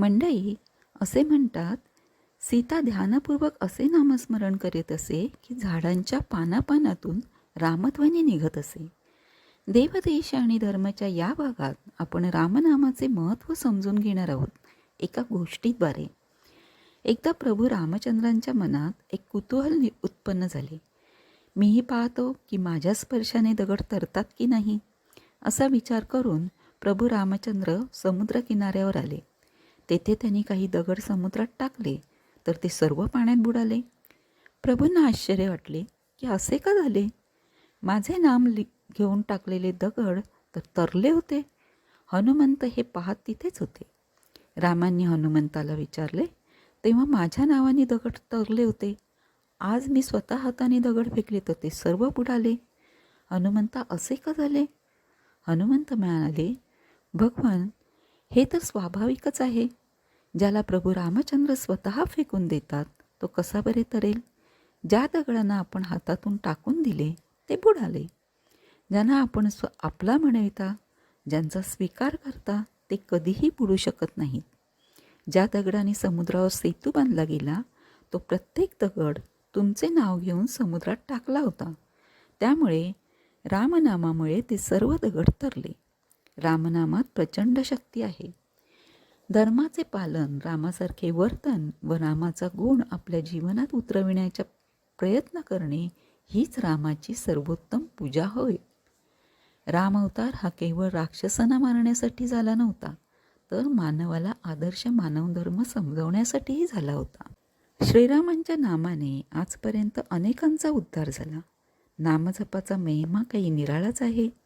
मंडई असे म्हणतात सीता ध्यानपूर्वक असे नामस्मरण करीत असे की झाडांच्या पानापानातून रामध्वनी निघत असे. देवदेश आणि धर्माच्या या भागात आपण रामनामाचे महत्त्व समजून घेणार आहोत एका गोष्टीद्वारे. एकदा प्रभू रामचंद्रांच्या मनात एक कुतूहल नि उत्पन्न झाले. मीही पाहतो की माझ्या स्पर्शाने दगड तरतात की नाही? असा विचार करून प्रभू रामचंद्र समुद्रकिनाऱ्यावर आले. तेथे त्यांनी काही दगड समुद्रात टाकले तर ते सर्व पाण्यात बुडाले. प्रभूंना आश्चर्य वाटले की असे का झाले? माझे नाम लि घेऊन टाकलेले दगड तर तरले होते. हनुमंत हे पाहत तिथेच होते. रामांनी हनुमंताला विचारले तेव्हा माझ्या नावाने दगड तरले होते. आज मी स्वतः हाताने दगड फेकले तर ते सर्व बुडाले. हनुमंता असे का झाले? हनुमंत म्हणाले भगवान हे तर स्वाभाविकच आहे. ज्याला प्रभू रामचंद्र स्वतः फेकून देतात तो कसा बरे तरेल? ज्या दगडांना आपण हातातून टाकून दिले ते बुडाले. ज्यांना आपण स्व आपला म्हणविता ज्यांचा स्वीकार करता ते कधीही बुडू शकत नाहीत. ज्या दगडाने समुद्रावर सेतू बांधला गेला तो प्रत्येक दगड तुमचे नाव घेऊन समुद्रात टाकला होता. त्यामुळे रामनामामुळे ते सर्व दगड तरले. रामनामात प्रचंड शक्ती आहे. धर्माचे पालन रामासारखे वर्तन व रामाचा गुण आपल्या जीवनात उतरविण्याचा प्रयत्न करणे हीच रामाची सर्वोत्तम पूजा होय. राम अवतार हा केवळ राक्षसांना मारण्यासाठी झाला नव्हता तर मानवाला आदर्श मानवधर्म समजवण्यासाठीही झाला होता. श्रीरामांच्या नामाने आजपर्यंत अनेकांचा उद्धार झाला. नामजपाचा महिमा काही निराळाच आहे.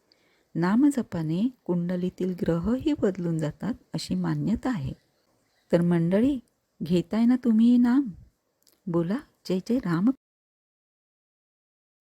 नामजपाने कुंडलीतील ग्रहही बदलून जातात अशी मान्यता आहे. तर मंडळी घेताय ना तुम्ही नाम? बोला जय जय राम.